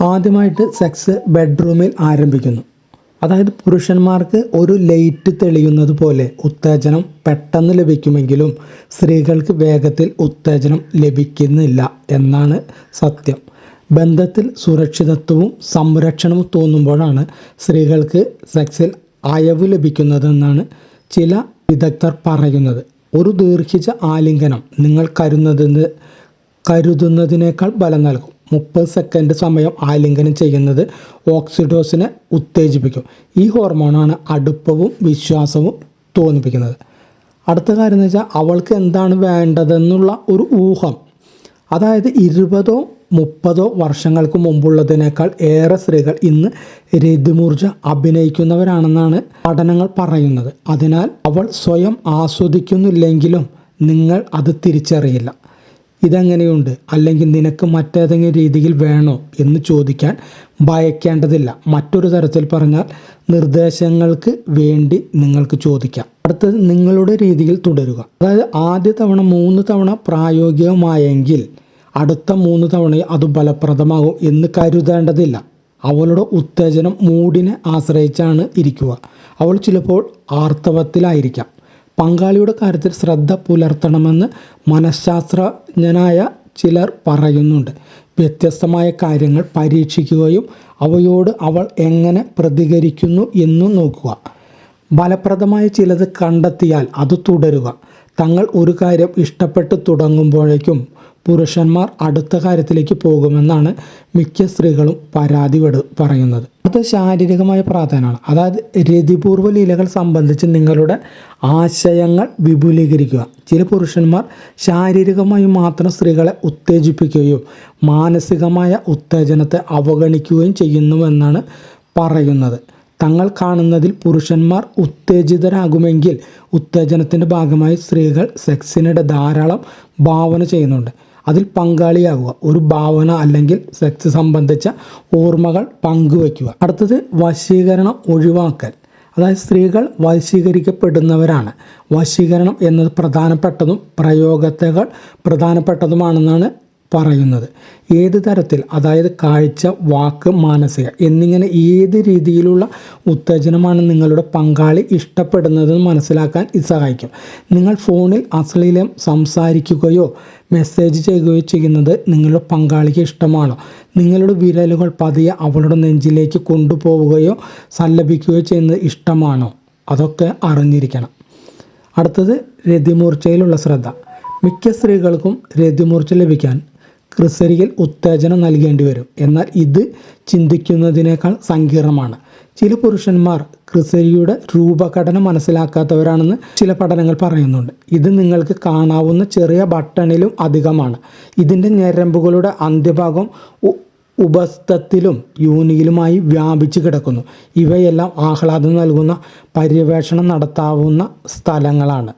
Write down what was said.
ആദ്യമായിട്ട് സെക്സ് ബെഡ്റൂമിൽ ആരംഭിക്കുന്നു. അതായത് പുരുഷന്മാർക്ക് ഒരു ലൈറ്റ് തെളിയുന്നത് പോലെ ഉത്തേജനം പെട്ടെന്ന് ലഭിക്കുമെങ്കിലും സ്ത്രീകൾക്ക് വേഗത്തിൽ ഉത്തേജനം ലഭിക്കുന്നില്ല എന്നാണ് സത്യം. ബന്ധത്തിൽ സുരക്ഷിതത്വവും സംരക്ഷണവും തോന്നുമ്പോഴാണ് സ്ത്രീകൾക്ക് സെക്സിൽ അയവ് ലഭിക്കുന്നതെന്നാണ് ചില വിദഗ്ധർ പറയുന്നത്. ഒരു ദീർഘിച്ച ആലിംഗനം നിങ്ങൾ കരുതുന്നത് കരുതുന്നതിനേക്കാൾ ബലം നൽകും. മുപ്പത് സെക്കൻഡ് സമയം ആലിംഗനം ചെയ്യുന്നത് ഓക്സിഡോസിനെ ഉത്തേജിപ്പിക്കും. ഈ ഹോർമോണാണ് അടുപ്പവും വിശ്വാസവും തോന്നിപ്പിക്കുന്നത്. അടുത്ത കാര്യം എന്ന് വെച്ചാൽ അവൾക്ക് എന്താണ് വേണ്ടതെന്നുള്ള ഒരു ഊഹം. അതായത് ഇരുപതോ മുപ്പതോ വർഷങ്ങൾക്ക് മുമ്പുള്ളതിനേക്കാൾ ഏറെ സ്ത്രീകൾ ഇന്ന് രതിമൂർജ അഭിനയിക്കുന്നവരാണെന്നാണ് പഠനങ്ങൾ പറയുന്നത്. അതിനാൽ അവൾ സ്വയം ആസ്വദിക്കുന്നില്ലെങ്കിലും നിങ്ങൾ അത് തിരിച്ചറിയില്ല. ഇതെങ്ങനെയുണ്ട്. അല്ലെങ്കിൽ നിനക്ക് മറ്റേതെങ്കിലും രീതിയിൽ വേണോ എന്ന് ചോദിക്കാൻ ഭയക്കേണ്ടതില്ല. മറ്റൊരു തരത്തിൽ പറഞ്ഞാൽ നിർദ്ദേശങ്ങൾക്ക് വേണ്ടി നിങ്ങൾക്ക് ചോദിക്കാം. അടുത്തത് നിങ്ങളുടെ രീതിയിൽ തുടരുക. അതായത് ആദ്യ തവണ മൂന്ന് തവണ പ്രായോഗികമായെങ്കിൽ അടുത്ത മൂന്ന് തവണയും അത് ഫലപ്രദമാകും എന്ന് കരുതേണ്ടതില്ല. അവളുടെ ഉത്തേജനം മൂഡിനെ ആശ്രയിച്ചാണ് ഇരിക്കുക. അവൾ ചിലപ്പോൾ ആർത്തവത്തിലായിരിക്കാം. പങ്കാളിയുടെ കാര്യത്തിൽ ശ്രദ്ധ പുലർത്തണമെന്ന് മനഃശാസ്ത്രജ്ഞനായ ചിലർ പറയുന്നുണ്ട്. വ്യത്യസ്തമായ കാര്യങ്ങൾ പരീക്ഷിക്കുകയും അവയോട് അവൾ എങ്ങനെ പ്രതികരിക്കുന്നു എന്നും നോക്കുക. ഫലപ്രദമായ ചിലത് കണ്ടെത്തിയാൽ അത് തുടരുക. തങ്ങൾ ഒരു കാര്യം ഇഷ്ടപ്പെട്ട് തുടങ്ങുമ്പോഴേക്കും പുരുഷന്മാർ അടുത്ത കാര്യത്തിലേക്ക് പോകുമെന്നാണ് മിക്ക സ്ത്രീകളും പരാതി പറയുന്നത്. അത് ശാരീരികമായ പ്രാധാന്യമാണ്. അതായത് രതിപൂർവ ലീലകൾ സംബന്ധിച്ച് നിങ്ങളുടെ ആശയങ്ങൾ വിപുലീകരിക്കുക. ചില പുരുഷന്മാർ ശാരീരികമായി മാത്രം സ്ത്രീകളെ ഉത്തേജിപ്പിക്കുകയും മാനസികമായ ഉത്തേജനത്തെ അവഗണിക്കുകയും ചെയ്യുന്നുവെന്നാണ് പറയുന്നത്. തങ്ങൾ കാണുന്നതിൽ പുരുഷന്മാർ ഉത്തേജിതരാകുമെങ്കിൽ ഉത്തേജനത്തിന്റെ ഭാഗമായി സ്ത്രീകൾ സെക്സിനിടെ ധാരാളം ഭാവന ചെയ്യുന്നുണ്ട്. അതിൽ പങ്കാളിയാകുക ഒരു ഭാവന അല്ലെങ്കിൽ സെക്സ് സംബന്ധിച്ച ഓർമ്മകൾ പങ്കുവയ്ക്കുക. അടുത്തത് വശീകരണം ഒഴിവാക്കൽ. അതായത് സ്ത്രീകൾ വശീകരിക്കപ്പെടുന്നവരാണ്. വശീകരണം എന്നത് പ്രധാനപ്പെട്ടതും പ്രയോഗത്തകൾ പ്രധാനപ്പെട്ടതുമാണെന്നാണ് പറയുന്നത്. ഏത് തരത്തിൽ? അതായത് കാഴ്ച വാക്ക് മാനസിക എന്നിങ്ങനെ ഏത് രീതിയിലുള്ള ഉത്തേജനമാണ് നിങ്ങളുടെ പങ്കാളി ഇഷ്ടപ്പെടുന്നതെന്ന് മനസ്സിലാക്കാൻ ഇത് സഹായിക്കും. നിങ്ങൾ ഫോണിൽ അശ്ലീലം സംസാരിക്കുകയോ മെസ്സേജ് ചെയ്യുകയോ ചെയ്യുന്നത് നിങ്ങളുടെ പങ്കാളിക്ക് ഇഷ്ടമാണോ? നിങ്ങളുടെ വിരലുകൾ പതിയെ അവളുടെ നെഞ്ചിലേക്ക് കൊണ്ടുപോവുകയോ സല്ലപിക്കുകയോ ചെയ്യുന്നത് ഇഷ്ടമാണോ? അതൊക്കെ അറിഞ്ഞിരിക്കണം. അടുത്തത് രതിമൂർച്ചയിലുള്ള ശ്രദ്ധ. മിക്ക സ്ത്രീകൾക്കും രതിമൂർച്ച ലഭിക്കാൻ ക്രിസരിയിൽ ഉത്തേജനം നൽകേണ്ടി വരും. എന്നാൽ ഇത് ചിന്തിക്കുന്നതിനേക്കാൾ സങ്കീർണമാണ്. ചില പുരുഷന്മാർ ക്രിസരിയുടെ രൂപഘടന മനസ്സിലാക്കാത്തവരാണെന്ന് ചില പഠനങ്ങൾ പറയുന്നുണ്ട്. ഇത് നിങ്ങൾക്ക് കാണാവുന്ന ചെറിയ ബട്ടണിലും അധികമാണ്. ഇതിന്റെ ഞരമ്പുകളുടെ അന്ത്യഭാഗം ഉപസ്ഥത്തിലും യോനിയിലുമായി വ്യാപിച്ചു കിടക്കുന്നു. ഇവയെല്ലാം ആഹ്ലാദം നൽകുന്ന പര്യവേഷണം നടത്താവുന്ന സ്ഥലങ്ങളാണ്.